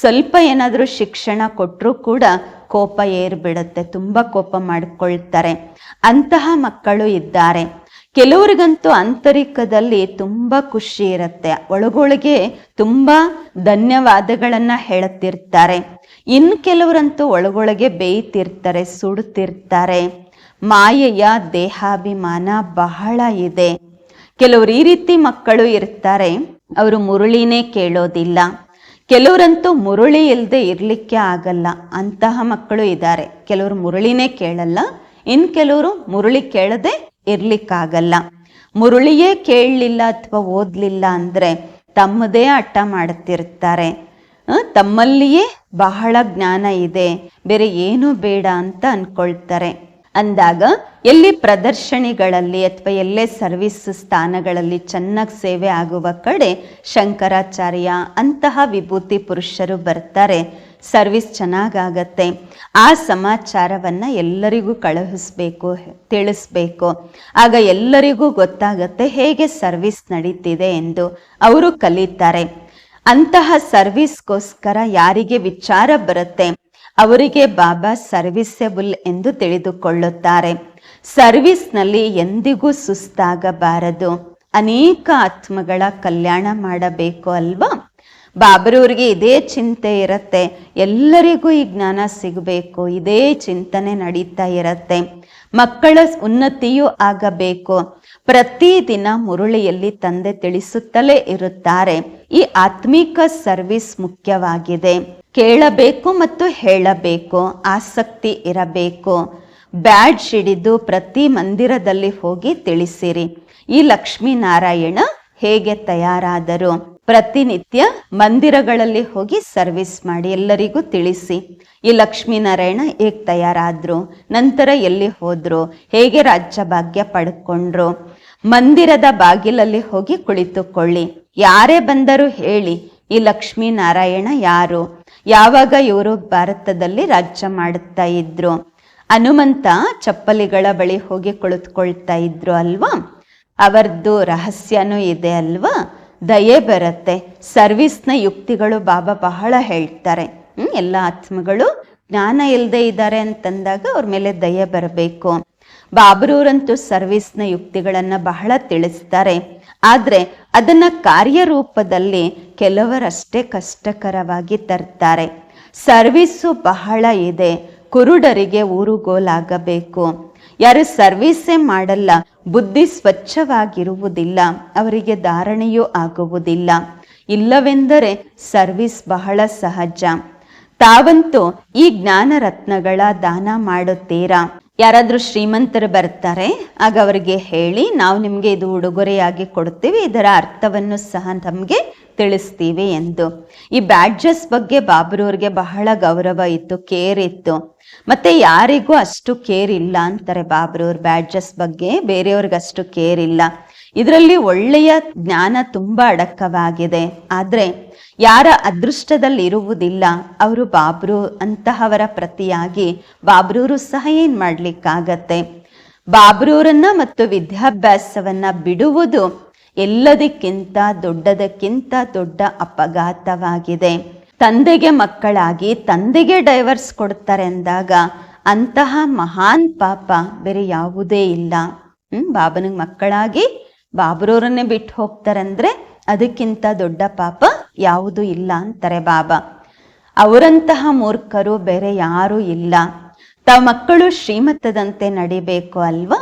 ಸ್ವಲ್ಪ ಏನಾದರೂ ಶಿಕ್ಷಣ ಕೊಟ್ಟರೂ ಕೂಡ ಕೋಪ ಏರ್ಬಿಡುತ್ತೆ, ತುಂಬ ಕೋಪ ಮಾಡಿಕೊಳ್ತಾರೆ. ಅಂತಹ ಮಕ್ಕಳು ಇದ್ದಾರೆ. ಕೆಲವರಿಗಂತೂ ಆಂತರಿಕದಲ್ಲಿ ತುಂಬ ಖುಷಿ ಇರುತ್ತೆ. ಒಳಗೊಳಗೆ ತುಂಬ ಧನ್ಯವಾದಗಳನ್ನು ಹೇಳುತ್ತಿರ್ತಾರೆ. ಇನ್ನು ಕೆಲವರಂತೂ ಒಳಗೊಳಗೆ ಬೇಯ್ತಿರ್ತಾರೆ ಸುಡುತ್ತಿರ್ತಾರೆ ಮಾಯೆಯ ದೇಹಾಭಿಮಾನ ಬಹಳ ಇದೆ. ಕೆಲವರು ಈ ರೀತಿ ಮಕ್ಕಳು ಇರ್ತಾರೆ, ಅವರು ಮುರುಳಿನೇ ಕೇಳೋದಿಲ್ಲ. ಕೆಲವರಂತೂ ಮುರುಳಿ ಇಲ್ಲದೆ ಇರಲಿಕ್ಕೆ ಆಗಲ್ಲ, ಅಂತಹ ಮಕ್ಕಳು ಇದ್ದಾರೆ. ಕೆಲವರು ಮುರುಳಿನೇ ಕೇಳಲ್ಲ, ಇನ್ನು ಕೆಲವರು ಮುರುಳಿ ಕೇಳದೆ ಇರ್ಲಿಕ್ಕಾಗಲ್ಲ. ಮುರುಳಿಯೇ ಕೇಳಲಿಲ್ಲ ಅಥವಾ ಓದಲಿಲ್ಲ ಅಂದರೆ ತಮ್ಮದೇ ಹಠ ಮಾಡುತ್ತಿರ್ತಾರೆ ತಮ್ಮಲ್ಲಿಯೇ ಬಹಳ ಜ್ಞಾನ ಇದೆ, ಬೇರೆ ಏನೂ ಬೇಡ ಅಂತ ಅಂದ್ಕೊಳ್ತಾರೆ ಅಂದಾಗ ಎಲ್ಲಿ ಪ್ರದರ್ಶನಿಗಳಲ್ಲಿ ಅಥವಾ ಎಲ್ಲೇ ಸರ್ವಿಸ್ ಸ್ಥಾನಗಳಲ್ಲಿ ಚೆನ್ನಾಗಿ ಸೇವೆ ಆಗುವ ಕಡೆ ಶಂಕರಾಚಾರ್ಯ ಅಂತಹ ವಿಭೂತಿ ಪುರುಷರು ಬರ್ತಾರೆ. ಸರ್ವಿಸ್ ಚೆನ್ನಾಗಾಗತ್ತೆ. ಆ ಸಮಾಚಾರವನ್ನು ಎಲ್ಲರಿಗೂ ಕಳುಹಿಸಬೇಕು, ತಿಳಿಸ್ಬೇಕು. ಆಗ ಎಲ್ಲರಿಗೂ ಗೊತ್ತಾಗತ್ತೆ ಹೇಗೆ ಸರ್ವಿಸ್ ನಡೀತಿದೆ ಎಂದು ಅವರು ಕಲಿತಾರೆ. ಅಂತಹ ಸರ್ವಿಸ್ಗೋಸ್ಕರ ಯಾರಿಗೆ ವಿಚಾರ ಬರುತ್ತೆ, ಅವರಿಗೆ ಬಾಬಾ ಸರ್ವಿಸೆಬಲ್ ಎಂದು ತಿಳಿದುಕೊಳ್ಳುತ್ತಾರೆ. ಸರ್ವಿಸ್ನಲ್ಲಿ ಎಂದಿಗೂ ಸುಸ್ತಾಗಬಾರದು. ಅನೇಕ ಆತ್ಮಗಳ ಕಲ್ಯಾಣ ಮಾಡಬೇಕು ಅಲ್ವಾ? ಬಾಬರವ್ರಿಗೆ ಇದೇ ಚಿಂತೆ ಇರತ್ತೆ. ಎಲ್ಲರಿಗೂ ಈ ಜ್ಞಾನ ಸಿಗಬೇಕು, ಇದೇ ಚಿಂತನೆ ನಡೀತಾ ಇರತ್ತೆ. ಮಕ್ಕಳ ಉನ್ನತಿಯೂ ಆಗಬೇಕು. ಪ್ರತಿದಿನ ಮುರುಳಿಯಲ್ಲಿ ತಂದೆ ತಿಳಿಸುತ್ತಲೇ ಇರುತ್ತಾರೆ, ಈ ಆತ್ಮಿಕ ಸರ್ವಿಸ್ ಮುಖ್ಯವಾಗಿದೆ. ಕೇಳಬೇಕು ಮತ್ತು ಹೇಳಬೇಕು, ಆಸಕ್ತಿ ಇರಬೇಕು. ಬ್ಯಾಡ್ ಹಿಡಿದು ಪ್ರತಿ ಮಂದಿರದಲ್ಲಿ ಹೋಗಿ ತಿಳಿಸಿರಿ. ಈ ಲಕ್ಷ್ಮೀನಾರಾಯಣ ಹೇಗೆ ತಯಾರಾದರು? ಪ್ರತಿನಿತ್ಯ ಮಂದಿರಗಳಲ್ಲಿ ಹೋಗಿ ಸರ್ವಿಸ್ ಮಾಡಿ ಎಲ್ಲರಿಗೂ ತಿಳಿಸಿ. ಈ ಲಕ್ಷ್ಮೀನಾರಾಯಣ ಹೇಗೆ ತಯಾರಾದ್ರು, ನಂತರ ಎಲ್ಲಿ ಹೋದರು, ಹೇಗೆ ರಾಜ್ಯ ಭಾಗ್ಯ ಪಡ್ಕೊಂಡ್ರು, ಮಂದಿರದ ಬಾಗಿಲಲ್ಲಿ ಹೋಗಿ ಕುಳಿತುಕೊಳ್ಳಿ. ಯಾರೇ ಬಂದರೂ ಹೇಳಿ, ಈ ಲಕ್ಷ್ಮೀನಾರಾಯಣ ಯಾರು, ಯಾವಾಗ ಇವರು ಭಾರತದಲ್ಲಿ ರಾಜ್ಯ ಮಾಡುತ್ತಾ ಇದ್ರು, ಹನುಮಂತ ಚಪ್ಪಲಿಗಳ ಬಳಿ ಹೋಗಿ ಕುಳಿತುಕೊಳ್ತಾ ಇದ್ರು ಅಲ್ವಾ? ಅವರದ್ದು ರಹಸ್ಯನೂ ಇದೆ ಅಲ್ವಾ? ದಯೆ ಬರುತ್ತೆ. ಸರ್ವಿಸ್ನ ಯುಕ್ತಿಗಳು ಬಾಬಾ ಬಹಳ ಹೇಳ್ತಾರೆ. ಎಲ್ಲ ಆತ್ಮಗಳು ಜ್ಞಾನ ಇಲ್ಲದೆ ಇದ್ದಾರೆ ಅಂತಂದಾಗ ಅವ್ರ ಮೇಲೆ ದಯೆ ಬರಬೇಕು. ಬಾಬರೂರಂತೂ ಸರ್ವಿಸ್ನ ಯುಕ್ತಿಗಳನ್ನ ಬಹಳ ತಿಳಿಸ್ತಾರೆ. ಆದರೆ ಅದನ್ನ ಕಾರ್ಯರೂಪದಲ್ಲಿ ಕೆಲವರಷ್ಟೇ ಕಷ್ಟಕರವಾಗಿ ತರ್ತಾರೆ. ಸರ್ವಿಸ್ಸು ಬಹಳ ಇದೆ. ಕುರುಡರಿಗೆ ಊರುಗೋಲಾಗಬೇಕು. ಯಾರು ಸರ್ವೀಸೇ ಮಾಡಲ್ಲ, ಬುದ್ಧಿ ಸ್ವಚ್ಛವಾಗಿರುವುದಿಲ್ಲ, ಅವರಿಗೆ ಧಾರಣೆಯೂ ಆಗುವುದಿಲ್ಲ. ಇಲ್ಲವೆಂದರೆ ಸರ್ವಿಸ್ ಬಹಳ ಸಹಜ. ತಾವಂತೂ ಈ ಜ್ಞಾನ ರತ್ನಗಳ ದಾನ ಮಾಡುತ್ತೀರಾ? ಯಾರಾದರೂ ಶ್ರೀಮಂತರು ಬರ್ತಾರೆ, ಆಗ ಅವರಿಗೆ ಹೇಳಿ, ನಾವು ನಿಮಗೆ ಇದು ಉಡುಗೊರೆಯಾಗಿ ಕೊಡ್ತೀವಿ, ಇದರ ಅರ್ಥವನ್ನು ಸಹ ನಮಗೆ ತಿಳಿಸ್ತೀವಿ ಎಂದು. ಈ ಬ್ಯಾಡ್ಜಸ್ ಬಗ್ಗೆ ಬಾಬರವ್ರಿಗೆ ಬಹಳ ಗೌರವ ಇತ್ತು, ಕೇರ್ ಇತ್ತು. ಮತ್ತೆ ಯಾರಿಗೂ ಅಷ್ಟು ಕೇರ್ ಇಲ್ಲ ಅಂತಾರೆ ಬಾಬ್ರವ್ರ ಬ್ಯಾಡ್ಜಸ್ ಬಗ್ಗೆ, ಬೇರೆಯವ್ರಿಗೆ ಅಷ್ಟು ಕೇರ್ ಇಲ್ಲ. ಇದರಲ್ಲಿ ಒಳ್ಳೆಯ ಜ್ಞಾನ ತುಂಬಾ ಅಡಕವಾಗಿದೆ. ಆದ್ರೆ ಯಾರ ಅದೃಷ್ಟದಲ್ಲಿ ಇರುವುದಿಲ್ಲ, ಅವರು ಬಾಬ್ರು ಅಂತಹವರ ಪ್ರತಿಯಾಗಿ ಬಾಬ್ರೂರು ಸಹ ಏನ್ ಮಾಡ್ಲಿಕ್ಕಾಗತ್ತೆ? ಬಾಬ್ರೂರನ್ನ ಮತ್ತು ವಿದ್ಯಾಭ್ಯಾಸವನ್ನ ಬಿಡುವುದು ಎಲ್ಲದಕ್ಕಿಂತ ದೊಡ್ಡದಕ್ಕಿಂತ ದೊಡ್ಡ ಅಪಘಾತವಾಗಿದೆ. ತಂದೆಗೆ ಮಕ್ಕಳಾಗಿ ತಂದೆಗೆ ಡೈವರ್ಸ್ ಕೊಡ್ತಾರೆ ಅಂದಾಗ ಅಂತಹ ಮಹಾನ್ ಪಾಪ ಬೇರೆ ಯಾವುದೇ ಇಲ್ಲ. ಹ್ಮ್, ಬಾಬನಿಗೆ ಮಕ್ಕಳಾಗಿ ಬಾಬ್ರವರನ್ನೇ ಬಿಟ್ಟು ಹೋಗ್ತಾರೆ ಅಂದ್ರೆ ಅದಕ್ಕಿಂತ ದೊಡ್ಡ ಪಾಪ ಯಾವುದೂ ಇಲ್ಲ ಅಂತಾರೆ ಬಾಬಾ. ಅವರಂತಹ ಮೂರ್ಖರು ಬೇರೆ ಯಾರೂ ಇಲ್ಲ. ತಾವ ಮಕ್ಕಳು ಶ್ರೀಮತದಂತೆ ನಡಿಬೇಕು ಅಲ್ವಾ?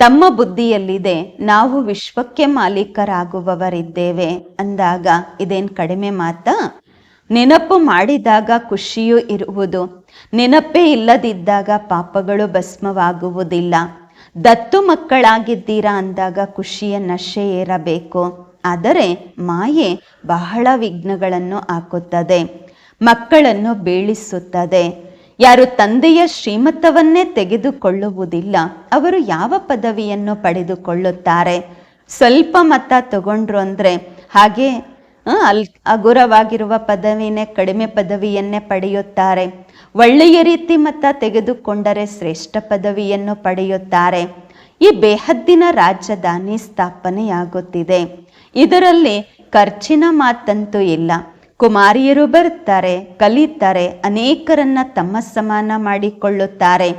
ತಮ್ಮ ಬುದ್ಧಿಯಲ್ಲಿದೆ ನಾವು ವಿಶ್ವಕ್ಕೆ ಮಾಲೀಕರಾಗುವವರಿದ್ದೇವೆ ಅಂದಾಗ ಇದೇನ್ ಕಡಿಮೆ ಮಾತಾ? ನೆನಪು ಮಾಡಿದಾಗ ಖುಷಿಯೂ ಇರುವುದು. ನೆನಪೇ ಇಲ್ಲದಿದ್ದಾಗ ಪಾಪಗಳು ಭಸ್ಮವಾಗುವುದಿಲ್ಲ. ದತ್ತು ಮಕ್ಕಳಾಗಿದ್ದೀರಾ ಅಂದಾಗ ಖುಷಿಯ ನಶೆ ಏರಬೇಕು. ಆದರೆ ಮಾಯೆ ಬಹಳ ವಿಘ್ನಗಳನ್ನು ಹಾಕುತ್ತದೆ. ಮಕ್ಕಳನ್ನು ಬೀಳಿಸುತ್ತದೆ. ಯಾರು ತಂದೆಯ ಶ್ರೀಮತವನ್ನೇ ತೆಗೆದುಕೊಳ್ಳುವುದಿಲ್ಲ, ಅವರು ಯಾವ ಪದವಿಯನ್ನು ಪಡೆದುಕೊಳ್ಳುತ್ತಾರೆ? ಸ್ವಲ್ಪ ಮತ ತಗೊಂಡ್ರು ಅಂದರೆ ಹಾಗೆ ಹಗುರವಾಗಿರುವ ಪದವಿನೇ ಕಡಿಮೆ ಪದವಿಯನ್ನೇ ಪಡೆಯುತ್ತಾರೆ. ಒಳ್ಳೆಯ ರೀತಿ ಮತ ತೆಗೆದುಕೊಂಡರೆ ಶ್ರೇಷ್ಠ ಪದವಿಯನ್ನು ಪಡೆಯುತ್ತಾರೆ. ಈ ಬೇಹದ್ದಿನ ರಾಜಧಾನಿ ಸ್ಥಾಪನೆಯಾಗುತ್ತಿದೆ. ಇದರಲ್ಲಿ ಖರ್ಚಿನ ಮಾತಂತೂ ಇಲ್ಲ. ಕುಮಾರಿಯರು ಬರುತ್ತಾರೆ, ಕಲಿತಾರೆ, ಅನೇಕರನ್ನ ತಮ್ಮ ಸಮಾನ ಮಾಡಿಕೊಳ್ಳುತ್ತಾರೆ.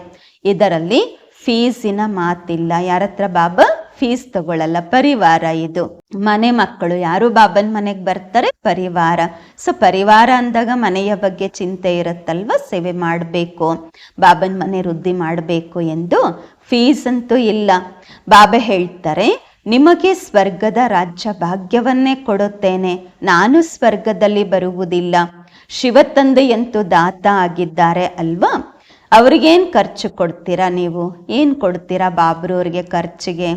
ಇದರಲ್ಲಿ ಫೀಸಿನ ಮಾತಿಲ್ಲ. ಯಾರತ್ರ ಬಾಬಾ? ಫೀಸ್ ತಗೊಳ್ಳಲ್ಲ ಪರಿವಾರ ಇದು. ಮನೆ ಮಕ್ಕಳು ಯಾರು ಬಾಬನ್ ಮನೆಗೆ ಬರ್ತಾರೆ? ಪರಿವಾರ. ಸೊ ಪರಿವಾರ ಅಂದಾಗ ಮನೆಯ ಬಗ್ಗೆ ಚಿಂತೆ ಇರುತ್ತಲ್ವ? ಸೇವೆ ಮಾಡಬೇಕು, ಬಾಬನ್ ಮನೆ ವೃದ್ಧಿ ಮಾಡಬೇಕು ಎಂದು ಫೀಸ್ ಅಂತೂ ಇಲ್ಲ. ಬಾಬೆ ಹೇಳ್ತಾರೆ, ನಿಮಗೆ ಸ್ವರ್ಗದ ರಾಜ್ಯ ಭಾಗ್ಯವನ್ನೇ ಕೊಡುತ್ತೇನೆ. ನಾನು ಸ್ವರ್ಗದಲ್ಲಿ ಬರುವುದಿಲ್ಲ. ಶಿವತಂದೆಯಂತೂ ದಾತ ಆಗಿದ್ದಾರೆ ಅಲ್ವಾ? ಅವ್ರಿಗೇನು ಖರ್ಚು ಕೊಡ್ತೀರಾ ನೀವು? ಏನು ಕೊಡ್ತೀರಾ ಬಾಬ್ರವ್ರಿಗೆ ಖರ್ಚಿಗೆ?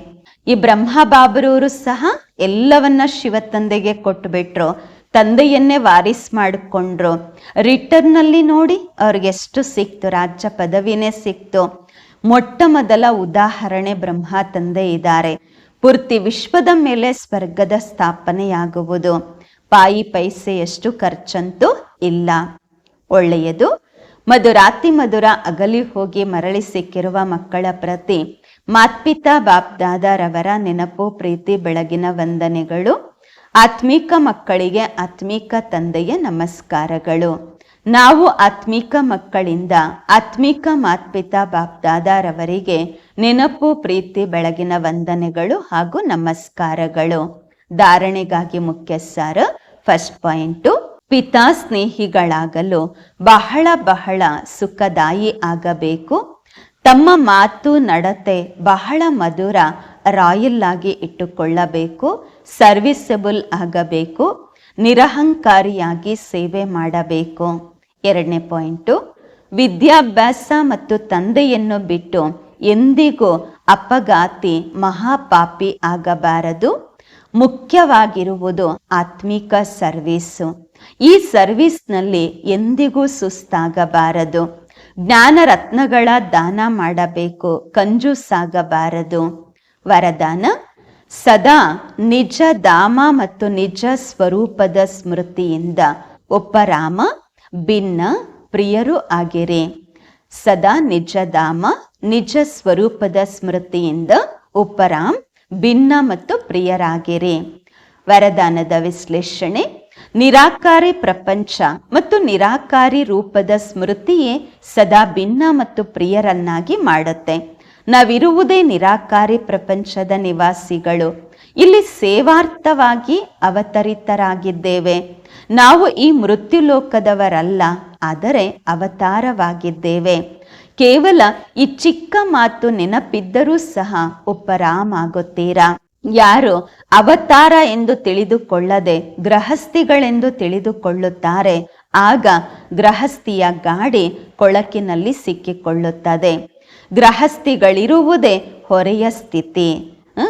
ಈ ಬ್ರಹ್ಮ ಬಾಬ್ರವರು ಸಹ ಎಲ್ಲವನ್ನ ಶಿವ ತಂದೆಗೆ ಕೊಟ್ಟುಬಿಟ್ರು ತಂದೆಯನ್ನೇ ವಾರಿಸ್ ಮಾಡಿಕೊಂಡ್ರು. ರಿಟರ್ನ್ ಅಲ್ಲಿ ನೋಡಿ ಅವ್ರಿಗೆ ಎಷ್ಟು ಸಿಕ್ತು, ರಾಜ್ಯ ಪದವಿನೇ ಸಿಕ್ತು. ಮೊಟ್ಟ ಮೊದಲ ಉದಾಹರಣೆ ಬ್ರಹ್ಮ ತಂದೆ ಇದ್ದಾರೆ. ಪೂರ್ತಿ ವಿಶ್ವದ ಮೇಲೆ ಸ್ವರ್ಗದ ಸ್ಥಾಪನೆಯಾಗುವುದು. ಪಾಯಿ ಪೈಸೆಯಷ್ಟು ಖರ್ಚಂತೂ ಇಲ್ಲ. ಒಳ್ಳೆಯದು. ಮಧುರಾತಿ ಮಧುರ ಅಗಲಿ ಹೋಗಿ ಮರಳಿ ಸಿಕ್ಕಿರುವ ಮಕ್ಕಳ ಪ್ರತಿ ಮಾತ್ಪಿತಾ ಬಾಪ್ದಾದಾರವರ ನೆನಪು, ಪ್ರೀತಿ, ಬೆಳಗಿನ ವಂದನೆಗಳು. ಆತ್ಮೀಕ ಮಕ್ಕಳಿಗೆ ಆತ್ಮೀಕ ತಂದೆಯ ನಮಸ್ಕಾರಗಳು. ನಾವು ಆತ್ಮೀಕ ಮಕ್ಕಳಿಂದ ಆತ್ಮೀಕ ಮಾತ್ಪಿತಾ ಬಾಪ್ದಾದಾರವರಿಗೆ ನೆನಪು, ಪ್ರೀತಿ, ಬೆಳಗಿನ ವಂದನೆಗಳು ಹಾಗೂ ನಮಸ್ಕಾರಗಳು. ಧಾರಣೆಗಾಗಿ ಮುಖ್ಯ ಸಾರ ಫಸ್ಟ್ ಪಾಯಿಂಟು ಪಿತಾ ಸ್ನೇಹಿಗಳಾಗಲು ಬಹಳ ಬಹಳ ಸುಖದಾಯಿ ಆಗಬೇಕು. ತಮ್ಮ ಮಾತು ನಡತೆ ಬಹಳ ಮಧುರ ರಾಯಲ್ ಆಗಿ ಇಟ್ಟುಕೊಳ್ಳಬೇಕು ಸರ್ವಿಸಬಲ್ ಆಗಬೇಕು, ನಿರಹಂಕಾರಿಯಾಗಿ ಸೇವೆ ಮಾಡಬೇಕು. ಎರಡನೇ ಪಾಯಿಂಟು, ವಿದ್ಯಾಭ್ಯಾಸ ಮತ್ತು ತಂದೆಯನ್ನು ಬಿಟ್ಟು ಎಂದಿಗೂ ಅಪಘಾತಿ ಮಹಾಪಾಪಿ ಆಗಬಾರದು. ಮುಖ್ಯವಾಗಿರುವುದು ಆತ್ಮಿಕ ಸರ್ವೀಸು ಈ ಸರ್ವಿಸ್ನಲ್ಲಿ ಎಂದಿಗೂ ಸುಸ್ತಾಗಬಾರದು. ಜ್ಞಾನ ರತ್ನಗಳ ದಾನ ಮಾಡಬೇಕು. ಕಂಜೂಸಾಗಬಾರದು. ವರದಾನ, ಸದಾ ನಿಜ ಧಾಮ ಮತ್ತು ನಿಜ ಸ್ವರೂಪದ ಸ್ಮೃತಿಯಿಂದ ಒಬ್ಬ ರಾಮ ಭಿನ್ನ ಪ್ರಿಯರು ಆಗಿರಿ. ಸದಾ ನಿಜ ಧಾಮ, ನಿಜ ಸ್ವರೂಪದ ಸ್ಮೃತಿಯಿಂದ ಉಪರಾಮ್ ಭಿನ್ನ ಮತ್ತು ಪ್ರಿಯರಾಗಿರಿ. ವರದಾನದ ವಿಶ್ಲೇಷಣೆ ನಿರಾಕಾರಿ ಪ್ರಪಂಚ ಮತ್ತು ನಿರಾಕಾರಿ ರೂಪದ ಸ್ಮೃತಿಯೇ ಸದಾ ಭಿನ್ನ ಮತ್ತು ಪ್ರಿಯರನ್ನಾಗಿ ಮಾಡುತ್ತೆ. ನಾವಿರುವುದೇ ನಿರಾಕಾರಿ ಪ್ರಪಂಚದ ನಿವಾಸಿಗಳು. ಇಲ್ಲಿ ಸೇವಾರ್ಥವಾಗಿ ಅವತರಿತರಾಗಿದ್ದೇವೆ. ನಾವು ಈ ಮೃತ್ಯು ಲೋಕದವರಲ್ಲ, ಆದರೆ ಅವತಾರವಾಗಿದ್ದೇವೆ. ಕೇವಲ ಈ ಚಿಕ್ಕ ಮಾತು ನೆನಪಿದ್ದರೂ ಸಹ ಉಪರಾಮಾಗುತ್ತೀರಾ ಯಾರು ಅವತಾರ ಎಂದು ತಿಳಿದುಕೊಳ್ಳದೆ ಗೃಹಸ್ಥಿಗಳೆಂದು ತಿಳಿದುಕೊಳ್ಳುತ್ತಾರೆ, ಆಗ ಗೃಹಸ್ಥಿಯ ಗಾಡಿ ಕೊಳಕಿನಲ್ಲಿ ಸಿಕ್ಕಿಕೊಳ್ಳುತ್ತದೆ. ಗೃಹಸ್ಥಿಗಳಿರುವುದೇ ಹೊರೆಯ ಸ್ಥಿತಿ.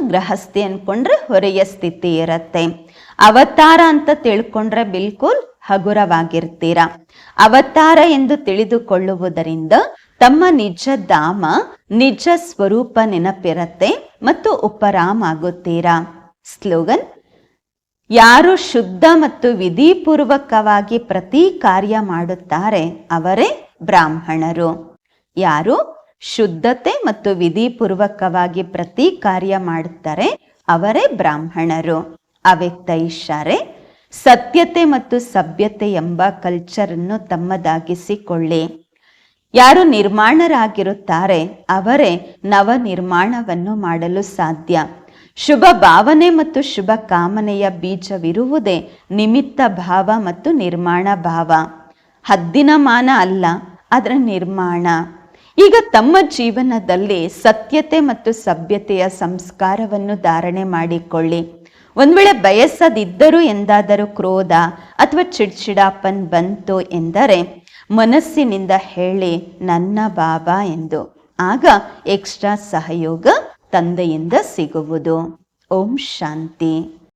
ಗೃಹಸ್ಥಿ ಅನ್ಕೊಂಡ್ರೆ ಹೊರೆಯ ಸ್ಥಿತಿ ಇರತ್ತೆ. ಅವತಾರ ಅಂತ ತಿಳ್ಕೊಂಡ್ರೆ ಬಿಲ್ಕುಲ್ ಹಗುರವಾಗಿರ್ತೀರ. ಅವತಾರ ಎಂದು ತಿಳಿದುಕೊಳ್ಳುವುದರಿಂದ ತಮ್ಮ ನಿಜ ಧಾಮ, ನಿಜ ಸ್ವರೂಪ ನೆನಪಿರತ್ತೆ ಮತ್ತು ಉಪರಾಮ್ ಆಗುತ್ತೀರಾ ಸ್ಲೋಗನ್, ಯಾರು ಶುದ್ಧ ಮತ್ತು ವಿಧಿಪೂರ್ವಕವಾಗಿ ಪ್ರತಿ ಕಾರ್ಯ ಮಾಡುತ್ತಾರೆ ಅವರೇ ಬ್ರಾಹ್ಮಣರು. ಯಾರು ಶುದ್ಧತೆ ಮತ್ತು ವಿಧಿಪೂರ್ವಕವಾಗಿ ಪ್ರತಿ ಕಾರ್ಯ ಮಾಡುತ್ತಾರೆ ಅವರೇ ಬ್ರಾಹ್ಮಣರು. ಅವ್ಯಕ್ತ ಇಶಾರೆ ಸತ್ಯತೆ ಮತ್ತು ಸಭ್ಯತೆ ಎಂಬ ಕಲ್ಚರನ್ನು ತಮ್ಮದಾಗಿಸಿಕೊಳ್ಳಿ. ಯಾರು ನಿರ್ಮಾಣರಾಗಿರುತ್ತಾರೆ ಅವರೇ ನವ ನಿರ್ಮಾಣವನ್ನು ಮಾಡಲು ಸಾಧ್ಯ. ಶುಭ ಭಾವನೆ ಮತ್ತು ಶುಭ ಕಾಮನೆಯ ಬೀಜವಿರುವುದೇ ನಿಮಿತ್ತ ಭಾವ ಮತ್ತು ನಿರ್ಮಾಣ ಭಾವ. ಹದ್ದಿನ ಮಾನ ಅಲ್ಲ, ಅದರ ನಿರ್ಮಾಣ. ಈಗ ತಮ್ಮ ಜೀವನದಲ್ಲಿ ಸತ್ಯತೆ ಮತ್ತು ಸಭ್ಯತೆಯ ಸಂಸ್ಕಾರವನ್ನು ಧಾರಣೆ ಮಾಡಿಕೊಳ್ಳಿ. ಒಂದು ವೇಳೆ ಬಯಸದಿದ್ದರೂ ಎಂದಾದರೂ ಕ್ರೋಧ ಅಥವಾ ಚಿಡ್ಚಿಡಾಪನ್ ಬಂತು ಎಂದರೆ ಮನಸ್ಸಿನಿಂದ ಹೇಳಿ ನನ್ನ ಬಾಬಾ ಎಂದು. ಆಗ ಎಕ್ಸ್ಟ್ರಾ ಸಹಯೋಗ ತಂದೆಯಿಂದ ಸಿಗುವುದು. ಓಂ ಶಾಂತಿ.